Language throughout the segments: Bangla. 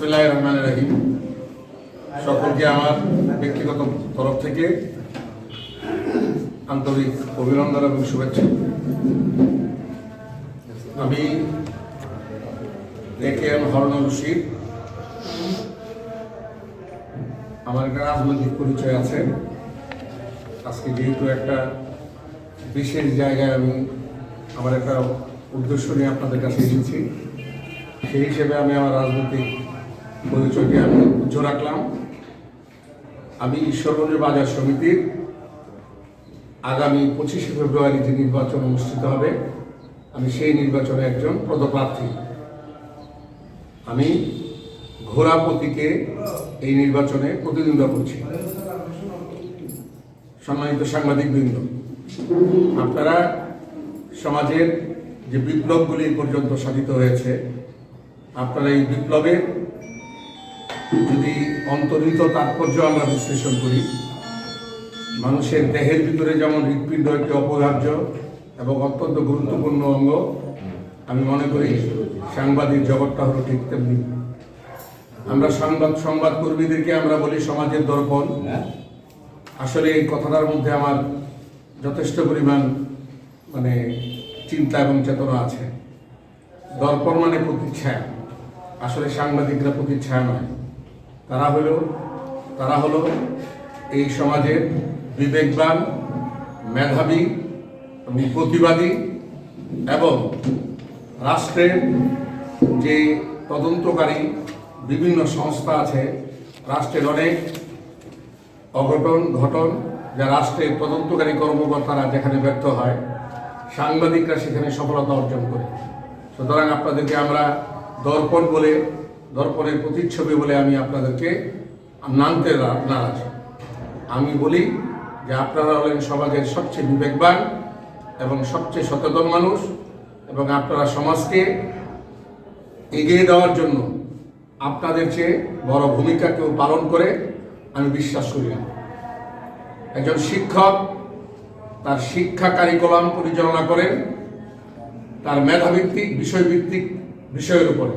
বিসমিল্লাহ রহমান রাহিম। সকলকে আমার ব্যক্তিগত তরফ থেকে আন্তরিক অভিনন্দন এবং শুভেচ্ছা। আমি এ এম হরণ রশিদ। আমার একটা রাজনৈতিক পরিচয় আছে। আজকে যেহেতু একটা বিশেষ জায়গায় আমি আমার একটা উদ্দেশ্য নিয়ে আপনাদের কাছে এসেছি, সেই হিসেবে আমি আমার রাজনৈতিক পরিচয়কে আমি উচ্চ রাখলাম। আমি ঈশ্বরগঞ্জ বাজার সমিতির আগামী পঁচিশে ফেব্রুয়ারি যে নির্বাচন অনুষ্ঠিত হবে, আমি সেই নির্বাচনে একজন পদপ্রার্থী। আমি ঘোড়া প্রতীকে এই নির্বাচনে প্রতিদ্বন্দ্বিতা করছি। সম্মানিত সাংবাদিক বৃন্দ আপনারা সমাজের যে বিপ্লবগুলি পর্যন্ত সাধিত হয়েছে, আপনারা এই বিপ্লবের যদি অন্তর্নিহিত তাৎপর্য আমরা বিশ্লেষণ করি মানুষের দেহের ভিতরে যেমন হৃৎপিণ্ড একটি অপরিহার্য এবং অত্যন্ত গুরুত্বপূর্ণ অঙ্গ আমি মনে করি সাংবাদিক জগৎটা হলো ঠিক তেমনি। আমরা সংবাদ সংবাদ কর্মীদেরকে আমরা বলি সমাজের দর্পণ। আসলে এই কথাটার মধ্যে আমার যথেষ্ট পরিমাণ মানে চিন্তা এবং চেতনা আছে। দর্পণ মানে প্রতিচ্ছায়া। আসলে সাংবাদিকরা প্রতিচ্ছায়া নয়। তারা হলো তারা হলো এই সমাজের বিবেকবান, মেধাবী, প্রতিবাদী এবং রাষ্ট্রের যে তদন্তকারী বিভিন্ন সংস্থা আছে, রাষ্ট্রের অনেক অঘটন, ঘটন যা রাষ্ট্রের তদন্তকারী কর্মকর্তারা যেখানে ব্যর্থ হয়, সাংবাদিকরা সেখানে সফলতা অর্জন করে। সুতরাং আপনাদেরকে আমরা দর্পণ বলে দর্পণের প্রতিচ্ছবি বলে আমি আপনাদেরকে নামতে নারাজ। আমি বলি যে আপনারা হলেন সমাজের সবচেয়ে বিবেকবান এবং সবচেয়ে সচেতন মানুষ এবং আপনারা সমাজকে এগিয়ে দেওয়ার জন্য আপনাদের চেয়ে বড় ভূমিকা কেউ পালন করে, আমি বিশ্বাস করি না। একজন শিক্ষক তার শিক্ষা কারিকুলাম পরিচালনা করেন, তার মেধাভিত্তিক, বিষয়ভিত্তিক বিষয়ের উপরে।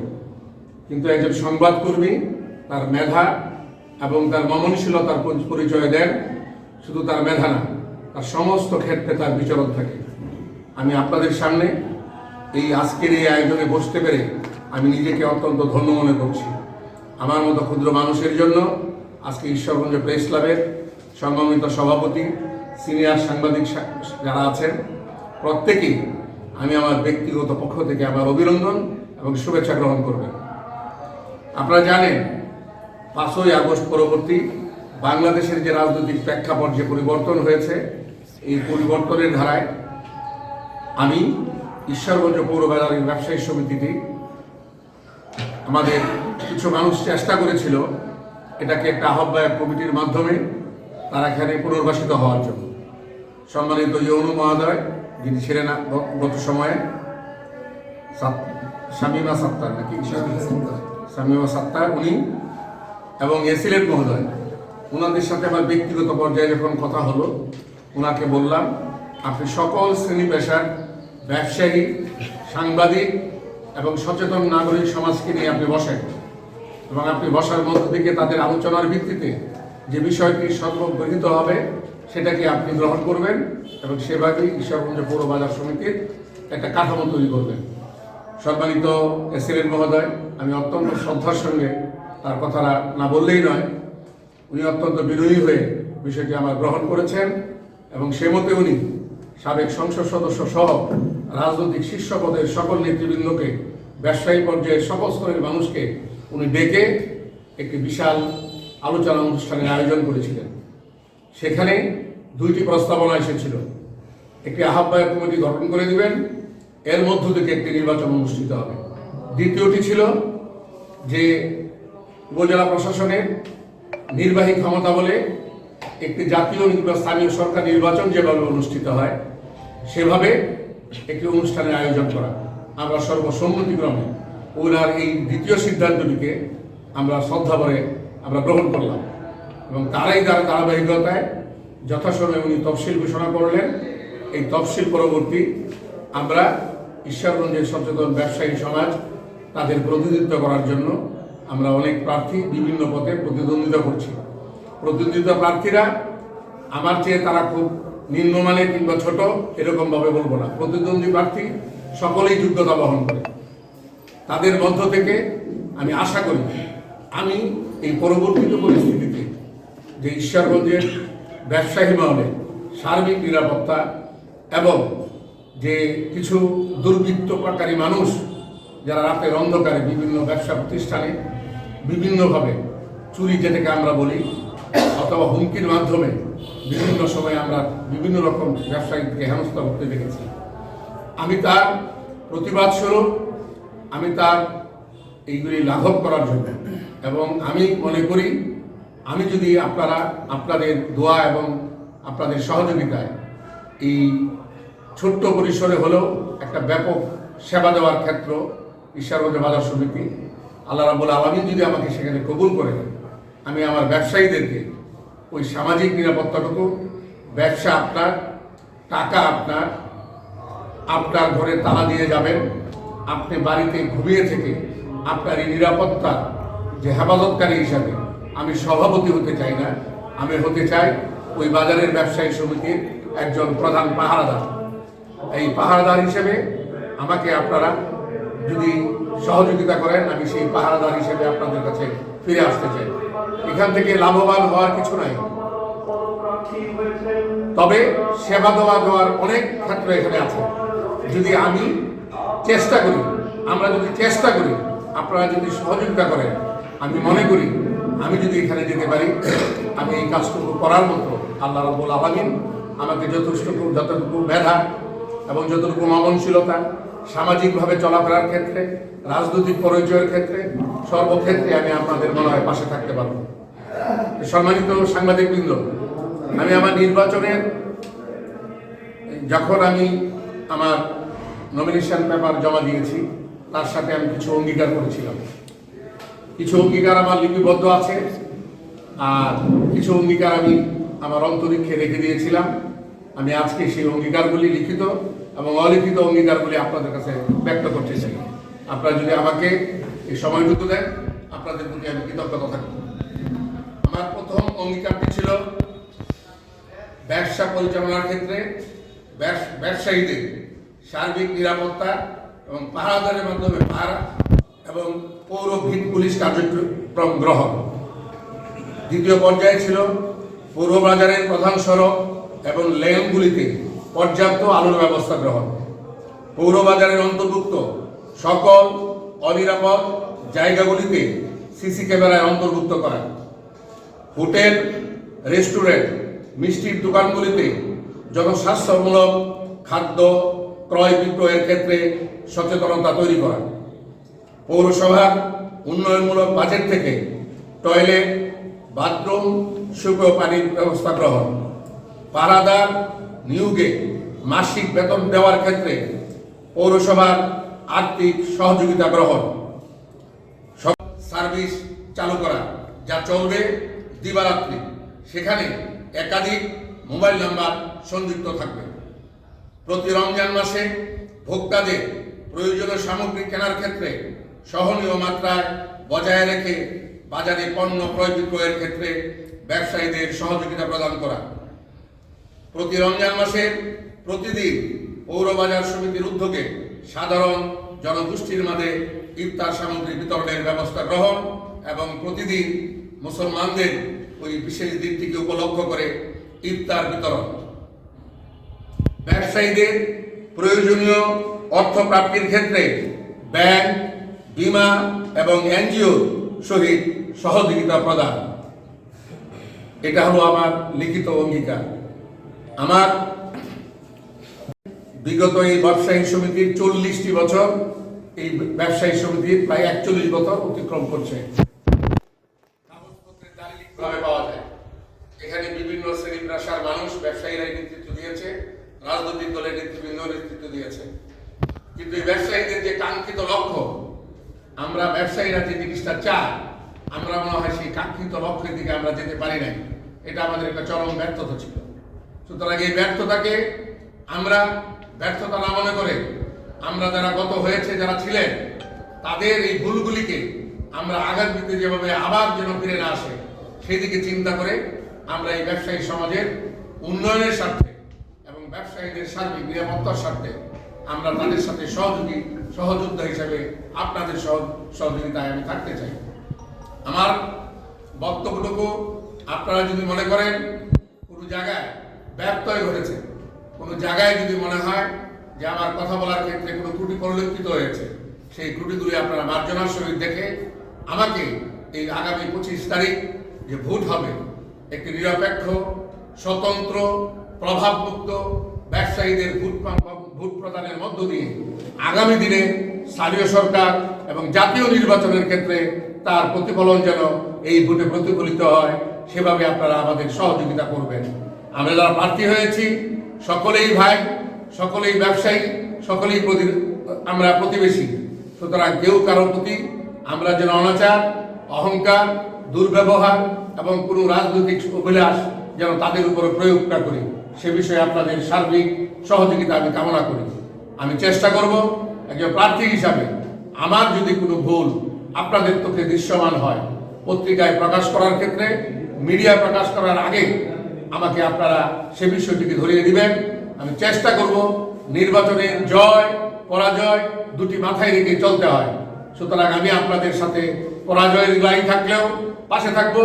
কিন্তু একজন সংবাদকর্মী, তার মেধা এবং তার মমনশীলতার পরিচয় দেন, শুধু তার মেধা না, তার সমস্ত ক্ষেত্রে তার বিচরণ থাকে। আমি আপনাদের সামনে এই আজকের এই আয়োজনে বসতে পেরে আমি নিজেকে অত্যন্ত ধন্য মনে করছি। আমার মতো ক্ষুদ্র মানুষের জন্য আজকে ঈশ্বরগঞ্জ প্রেস ক্লাবের সম্মানিত সভাপতি, সিনিয়র সাংবাদিক যারা আছেন, প্রত্যেকেই আমি আমার ব্যক্তিগত পক্ষ থেকে আমার অভিনন্দন এবং শুভেচ্ছা গ্রহণ করবেন। আপনারা জানেন, পাঁচই আগস্ট পরবর্তী বাংলাদেশের যে রাজনৈতিক প্রেক্ষাপট যে পরিবর্তন হয়েছে, এই পরিবর্তনের ধারায় আমি ঈশ্বরগঞ্জ পৌর বাজারের ব্যবসায়ী সমিতিটি আমাদের কিছু মানুষ চেষ্টা করেছিল এটাকে একটা আহ্বায়ক কমিটির মাধ্যমে তারা এখানে পুনর্বাসিত হওয়ার জন্য। সম্মানিত যৌন মহোদয়, যিনি ছিলেন গত সময়ে শামীমা সাত্তার নাকি? শামীমা সাত্তার উনি এবং এসিলেট মহোদয়। ওনাদের সাথে আমার ব্যক্তিগত পর্যায়ে যখন কথা হলো ওনাকে বললাম, আপনি সকল শ্রেণি পেশার ব্যবসায়ী, সাংবাদিক এবং সচেতন নাগরিক সমাজকে নিয়ে আপনি বসেন এবং আপনি বসার মধ্য থেকে তাদের আলোচনার ভিত্তিতে যে বিষয়টি সর্বগৃহীত হবে সেটাকে আপনি গ্রহণ করবেন এবং সেভাবেই ঈশ্বরগঞ্জ পৌর বাজার সমিতির একটা কাঠামো তৈরি করবেন। সম্মানিত এসিলেন মহোদয়, আমি অত্যন্ত শ্রদ্ধার সঙ্গে তার কথাটা না বললেই নয়। উনি অত্যন্ত বিনয়ী হয়ে বিষয়টি আমার গ্রহণ করেছেন এবং সে মতে উনি সাবেক সংসদ সদস্য সহ রাজনৈতিক শীর্ষ পদের সকল নেতৃবৃন্দকে ব্যবসায়ী পর্যায়ের সকল স্তরের মানুষকে উনি ডেকে একটি বিশাল আলোচনা অনুষ্ঠানের আয়োজন করেছিলেন। সেখানে দুইটি প্রস্তাবনা এসেছিল। একটি আহ্বায়ক কমিটি গঠন করে দিবেন এর মধ্য থেকে একটি নির্বাচন অনুষ্ঠিত হবে। দ্বিতীয়টি ছিল যে উপজেলা প্রশাসনের নির্বাহী ক্ষমতা বলে একটি জাতীয় স্থানীয় সরকার নির্বাচন যেভাবে অনুষ্ঠিত হয়, সেভাবে একটি অনুষ্ঠানের আয়োজন করা। আমরা সর্বসম্মতিক্রমে ওনার এই দ্বিতীয় সিদ্ধান্তটিকে আমরা শ্রদ্ধা করে আমরা গ্রহণ করলাম এবং তারাই তার ধারাবাহিকতায় যথাসময়ে উনি তফসিল ঘোষণা করলেন। এই তফসিল পরবর্তী আমরা ঈশ্বরগঞ্জের সচেতন ব্যবসায়ী সমাজ তাদের প্রতিনিধিত্ব করার জন্য আমরা অনেক প্রার্থী বিভিন্ন পথে প্রতিদ্বন্দ্বিতা করছি। প্রতিদ্বন্দ্বিতা প্রার্থীরা, আমার চেয়ে তারা খুব নিম্নমানের কিংবা ছোট, এরকমভাবে বলব না। প্রতিদ্বন্দ্বী প্রার্থী সকলেই যোগ্যতা বহন করে। তাদের মধ্য থেকে আমি আশা করি, আমি এই পরবর্তীত পরিস্থিতিতে যে ঈশ্বরগঞ্জের ব্যবসায়ী মহলে সার্বিক নিরাপত্তা এবং যে কিছু দুর্বৃত্তকারী মানুষ যারা রাতের অন্ধকারে বিভিন্ন ব্যবসা প্রতিষ্ঠানে বিভিন্নভাবে চুরি যেটাকে আমরা বলি, অথবা হুমকির মাধ্যমে বিভিন্ন সময় আমরা বিভিন্ন রকম ব্যবসায়ীকে হেনস্থা করতে দেখেছি। আমি তার প্রতিবাদ স্বরূপ, আমি তার এইগুলি লাঘব করার জন্য। এবং আমি মনে করি, আমি যদি আপনারা, আপনাদের দোয়া এবং আপনাদের সহযোগিতায় এই ছোট্ট পরিসরে হলেও একটা ব্যাপক সেবা দেওয়ার ক্ষেত্র ঈশ্বরগঞ্জ বাজার সমিতি, আল্লাহ রাবুল আলমিন যদি আমাকে সেখানে কবুল করে আমি আমার ব্যবসায়ীদেরকে ওই সামাজিক নিরাপত্তাটুকু, ব্যবসা আপনার, টাকা আপনার আপনার ঘরে তালা দিয়ে যাবেন, আপনি বাড়িতে ঘুমিয়ে থেকে আপনার এই নিরাপত্তা যে হেফাজতকারী হিসাবে আমি সভাপতি হতে চাই না, আমি হতে চাই ওই বাজারের ব্যবসায়ী সমিতির একজন প্রধান পাহারাদার। এই পাহারাদার হিসেবে আমাকে আপনারা যদি সহযোগিতা করেন, আমি সেই পাহারাদার হিসেবে আপনাদের কাছে ফিরে আসতে চাই। এখান থেকে লাভবান হওয়ার কিছু নাই। তবে সেবা দেওয়া দেওয়ার অনেক ক্ষেত্র এখানে আছে। যদি আমি চেষ্টা করি, আমরা যদি চেষ্টা করি, আপনারা যদি সহযোগিতা করেন, আমি মনে করি, আমি যদি এখানে যেতে পারি, আমি এই কাজটুকু করার মতো আল্লাহ রব্বুল আলমিন আমাকে যথেষ্টটুকু যতটুকু মেধা এবং যতটুকু মননশীলতা সামাজিকভাবে চলাফেরার ক্ষেত্রে, রাজনৈতিক পরিচয়ের ক্ষেত্রে, সর্বক্ষেত্রে আমি আপনাদের মনে হয় পাশে থাকতে পারব। সম্মানিত সাংবাদিকবৃন্দ, আমি আমার নির্বাচনের যখন আমি আমার নমিনেশন পেপার জমা দিয়েছি, তার সাথে আমি কিছু অঙ্গীকার করেছিলাম। কিছু অঙ্গীকার আমার লিপিবদ্ধ আছে, আর কিছু অঙ্গীকার আমি আমার অন্তরীক্ষে রেখে দিয়েছিলাম। আমি আজকে সেই অঙ্গীকারগুলি লিখিত এবং অলিখিত অঙ্গীকারগুলি আপনাদের কাছে ব্যক্ত করতে চাই। আপনারা যদি আমাকে এই সময়টুকু দেন, আপনাদের প্রতি আমি কৃতজ্ঞতা থাকব। আমার প্রথম অঙ্গীকারটি ছিল, ব্যবসা পরিচালনার ক্ষেত্রে ব্যবস- ব্যবসায়ীদের সার্বিক নিরাপত্তা এবং পাহারাদারের মাধ্যমে পাহারা এবং পৌর ভিত পুলিশ কার্যক্রম গ্রহণ। দ্বিতীয় পর্যায়ে ছিল, পৌর বাজারের প্রধান সড়ক এবং লেনগুলিতে পর্যাপ্ত আলোর ব্যবস্থা গ্রহণ। পৌরবাজারের অন্তর্ভুক্ত সকল অনিরাপদ জায়গাগুলিতে সিসি ক্যামেরায় অন্তর্ভুক্ত করা হোটেল, রেস্টুরেন্ট, মিষ্টির দোকানগুলিতে জনস্বাস্থ্যমূলক খাদ্য ক্রয় বিক্রয়ের ক্ষেত্রে সচেতনতা তৈরি করা পৌরসভার উন্নয়নমূলক বাজেট থেকে টয়লেট, বাথরুম শুকো পানির ব্যবস্থা গ্রহণ। পাহারাদার নিয়োগে মাসিক বেতন দেওয়ার ক্ষেত্রে পৌরসভার আর্থিক সহযোগিতা গ্রহণ, সব সার্ভিস চালু করা যা চলবে দিবারাত্রি। সেখানে একাধিক মোবাইল নাম্বার সংযুক্ত থাকবে। প্রতি রমজান মাসে ভোক্তাদের প্রয়োজনীয় সামগ্রী কেনার ক্ষেত্রে সহনীয় মাত্রায় বজায় রেখে বাজারে পণ্য ক্রয় বিক্রয়ের ক্ষেত্রে ব্যবসায়ীদের সহযোগিতা প্রদান করা। প্রতি রমজান মাসে প্রতিদিন পৌরবাজার সমিতির উদ্যোগে সাধারণ জনগোষ্ঠীর মাঝে ইফতার সামগ্রী বিতরণের ব্যবস্থা গ্রহণ এবং প্রতিদিন মুসলমানদের ওই বিশেষ দিনটিকে উপলক্ষ করে ইফতার বিতরণ। ব্যবসায়ীদের প্রয়োজনীয় অর্থ প্রাপ্তির ক্ষেত্রে ব্যাংক, বীমা এবং এনজিও সহিত সহযোগিতা প্রদান। এটা হলো আমার লিখিত অঙ্গীকার। আমার বিগত এই ব্যবসায়ী সমিতির চল্লিশটি বছর এই ব্যবসায়ী সমিতির প্রায় একচল্লিশ বছর অতিক্রম করছে। পাওয়া যায়। এখানে বিভিন্ন শ্রেণি পেশার মানুষ ব্যবসায়ীরা নেতৃত্ব দিয়েছে, রাজনৈতিক দলের নেতৃবৃন্দ নেতৃত্ব দিয়েছে। কিন্তু এই ব্যবসায়ীদের যে কাঙ্ক্ষিত লক্ষ্য, আমরা ব্যবসায়ীরা যে জিনিসটা চাই, আমরা মনে হয় সেই কাঙ্ক্ষিত লক্ষ্যের দিকে আমরা যেতে পারি নাই। এটা আমাদের একটা চরম ব্যর্থতা ছিল। সুতরাং এই ব্যর্থতাকে আমরা ব্যর্থতা না মনে করে আমরা যারা গত হয়েছে, যারা ছিলেন, তাদের এই ভুলগুলিকে আমরা আগামীতে যেভাবে আবার যেন ফিরে না আসে, সেই দিকে চিন্তা করে আমরা এই ব্যবসায়ী সমাজের উন্নয়নের স্বার্থে এবং ব্যবসায়ীদের সার্বিক নিরাপত্তার স্বার্থে আমরা তাদের সাথে সহযোগী, সহযোদ্ধা হিসেবে আপনাদের সহ- সহযোগিতায় আমি থাকতে চাই। আমার বক্তব্যটুকু আপনারা যদি মনে করেন কোনো জায়গায় ব্যত্যয় ঘটেছে। কোনো জায়গায় যদি মনে হয় যে আমার কথা বলার ক্ষেত্রে কোনো ত্রুটি পরিলক্ষিত হয়েছে, সেই ত্রুটিগুলি আপনারা মার্জনার সহিত দেখে আমাকে এই আগামী পঁচিশ তারিখ যে ভোট হবে, একটি নিরপেক্ষ, স্বতন্ত্র, প্রভাবমুক্ত ব্যবসায়ীদের ভোট ভোট প্রদানের মধ্য দিয়ে আগামী দিনে স্থানীয় সরকার এবং জাতীয় নির্বাচনের ক্ষেত্রে তার প্রতিফলন যেন এই ভোটে প্রতিফলিত হয়, সেভাবে আপনারা আমাদের সহযোগিতা করবেন। আমরা যারা প্রার্থী হয়েছি, সকলেই ভাই, সকলেই ব্যবসায়ী, সকলেই প্রতি- আমরা প্রতিবেশী। সুতরাং কেউ কারোর প্রতি আমরা যেন অনাচার, অহংকার, দুর্ব্যবহার এবং কোনো রাজনৈতিক অভিলাষ যেন তাদের উপরে প্রয়োগ না করি, সে বিষয়ে আপনাদের সার্বিক সহযোগিতা আমি কামনা করি। আমি চেষ্টা করব একজন প্রার্থী হিসাবে আমার যদি কোনো ভুল আপনাদের চোখে দৃশ্যমান হয়, পত্রিকায় প্রকাশ করার ক্ষেত্রে মিডিয়া প্রকাশ করার আগে আমাকে আপনারা সে বিষয়টিকে ধরিয়ে দিবেন। আমি চেষ্টা করব নির্বাচনে জয়, পরাজয় দুটি মাথায় রেখে চলতে হয়। সুতরাং আমি আপনাদের সাথে পরাজয়ের লাইন থাকলেও পাশে থাকব।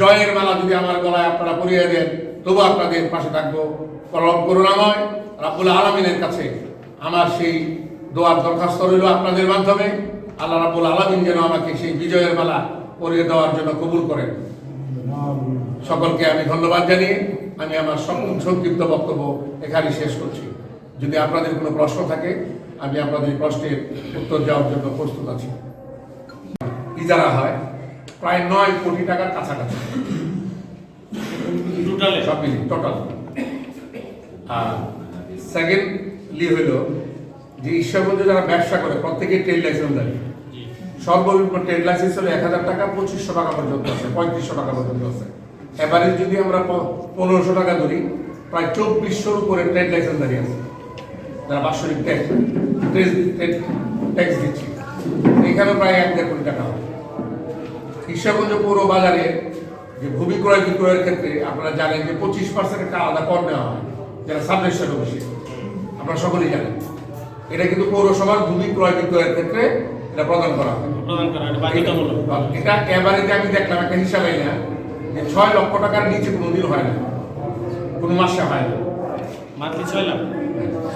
জয়ের মালা যদি আমার গলায় আপনারা পরিয়ে দেন, তবু আপনাদের পাশে থাকব। পরম করুণাময় রাব্বুল আলমিনের কাছে আমার সেই দোয়ার দরখাস্ত রইল আপনাদের মাধ্যমে। আল্লাহ রাব্বুল আলমিন যেন আমাকে সেই বিজয়ের মালা পরিয়ে দেওয়ার জন্য কবুল করেন। সকলকে আমি ধন্যবাদ জানিয়ে আমি আমার সংক্ষিপ্ত বক্তব্য এখানে শেষ করছি। যদি আপনাদের কোনো প্রশ্ন থাকে আমি আপনাদের প্রশ্নের উত্তর দেওয়ার জন্য প্রস্তুত আছি। ইজারা হয়। প্রায় নয় কোটি টাকার কাছাকাছি। টোটালে সব মিলিয়ে টোটাল আর সেকেন্ডলি হইল যে ঈশ্বরগঞ্জে যারা ব্যবসা করে প্রত্যেকে ট্রেড লাইসেন্স দেয়। সর্বনিম্ন ট্রেড লাইসেন্স হলো এক হাজার টাকা পঁচিশশো টাকা পর্যন্ত আছে পঁয়ত্রিশশো টাকা পর্যন্ত আছে। এবারে যদি আমরা পনেরোশো টাকা ধরি প্রায় চব্বিশশোর উপরে ট্রেড লাইসেন্স দাঁড়িয়ে আছে। যারা বাৎসরিক ট্যাক্স ট্যাক্স দিচ্ছি। এখানে প্রায় এক দেড় কোটি টাকা হবে। ঈশ্বরগঞ্জ পৌর বাজারে যে ভূমি ক্রয় বিক্রয়ের ক্ষেত্রে আপনারা জানেন যে পঁচিশ পার্সেন্ট একটা আলাদা কর নেওয়া হয় যারা সাবরেশন বসে আপনারা সকলেই জানেন। এটা কিন্তু পৌরসভার ভূমি ক্রয় বিক্রয়ের ক্ষেত্রে এটা প্রদান করা হয়। এটা এবারে আমি দেখলাম একটা হিসাবে না যে ছয় লক্ষ টাকার নিচে কোনোদিন হয় না। কোনো মাসে হয় না। মান্থলি ছয় লাখ?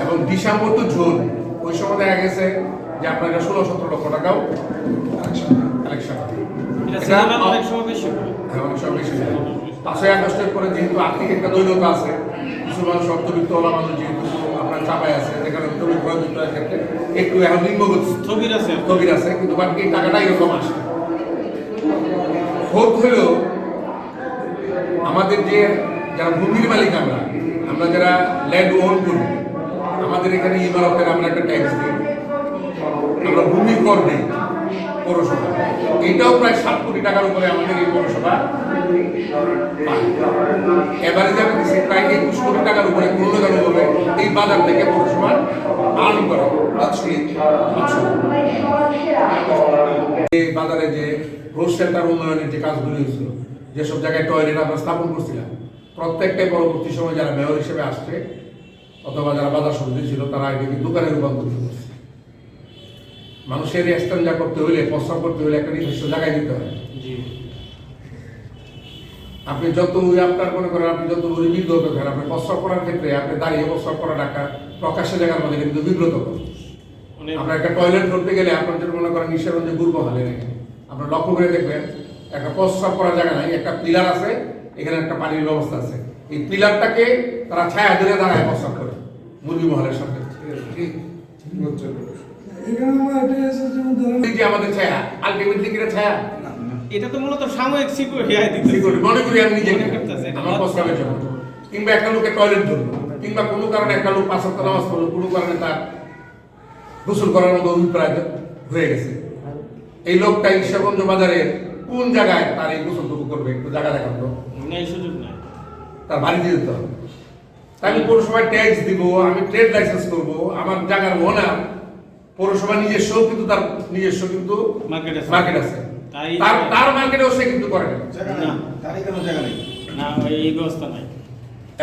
এবং ডিসেম্বর তো জুন ওই সময় দেখা গেছে যে আপনার ষোলো সতেরো লক্ষ টাকাও কালেকশন অনেক সময় বেশি হয় অনেক সময় বেশি পাঁচই আগস্টের পরে যেহেতু আর্থিক একটা দৈন্যতা আছে কিছু মানুষ অর্থবিত্ত ওলা মানুষ যেহেতু আপনার চাপায় আছে যেখানে ক্রয় বিক্রয়ের ক্ষেত্রে একটু এখন নিম্নগতি স্থবির আছে। স্থবির আছে কিন্তু এই টাকাটা এরকম আসে। ফোর্থ হইল আমাদের যে, যারা ভূমির মালিক আমরা আমরা যারা ল্যান্ড ওন করি, আমাদের এখানে ইমারতের আমরা একটা ট্যাক্স দিই। আমরা ভূমি কর দিই পৌরসভা এটাও প্রায় সাত কোটি টাকার উপরে আমাদের এই পৌরসভা এবারে যাবে দিচ্ছে প্রায় একুশ কোটি টাকার উপরে কোনো না কোনোভাবে এই বাজার থেকে পৌরসভা আর্ন করে বাজারে যে রোজ সেন্টার উন্নয়নের যে কাজগুলি হয়েছিল যেসব জায়গায় টয়লেট আমরা স্থাপন করছিলাম প্রত্যেকটাই পরবর্তী সময় যারা মেয়র হিসেবে আসছে অথবা যারা বাজার সমিতি ছিল তারা এটাকে দোকানে রূপান্তরিত করছে। মানুষের এক্সচেঞ্জা করতে হলে প্রস্তাব করতে হলে একটা নির্দিষ্ট জায়গায় দিতে হয়। আপনি যত আপনার মনে করেন আপনি যত বিব্রত করেন আপনি প্রস্তাব করার ক্ষেত্রে আপনি দাঁড়িয়ে প্রস্তাব করাটা একটা প্রকাশ্যে জায়গার মধ্যে কিন্তু বিব্রত করে অনেক আপনার একটা টয়লেট করতে গেলে আপনার যদি মনে করেন নিঃসরঞ্জে গুরব হালে রেখে আপনার লক্ষ্য করে দেখবেন একটা প্রস্রাব করার জায়গা নাই একটা পিলার আছে এখানে একটা পানির ব্যবস্থা আছে। এই পিলারটাকে তারা ছায়া ধরে দাঁড়ায় প্রস্রাব করে মুরগি মহলের সাথে। যে আমাদের ছায়া আলটিমেটলি কিনা ছায়া? এটা তো মূলত সাময়িক সিকিউরিটি মনে করি আমি নিজেকে। করতেছে, এটা। আমার প্রস্রাবের জন্য। কিংবা একটা লোকে টয়লেট ধরলো কিংবা কোনো কারণে একটা লোক পাঁচ সপ্তাহ নামাজ পড়ল কোনো কারণে তার গোসল করার মতো অভিপ্রায় হয়ে গেছে। এই লোকটা ঈশ্বরগঞ্জ বাজারের কোন জায়গায় তার এই গোসলটুকু করবে? একটু জায়গা দেখান তো। নেই সুযোগ নাই। তার বাড়িতে যেতে হবে। তাই আমি পৌরসভায় ট্যাক্স দিব আমি ট্রেড লাইসেন্স করব আমার জায়গার ওনার পৌরসভা নিজস্ব কিন্তু তার নিজস্ব কিন্তু মার্কেট আছে। মার্কেট আছে। তার তার মার্কেটেও সে কিন্তু করে না। তার নেই। না। তারই কোনো জায়গা নেই? না ওই এই ব্যবস্থা নাই।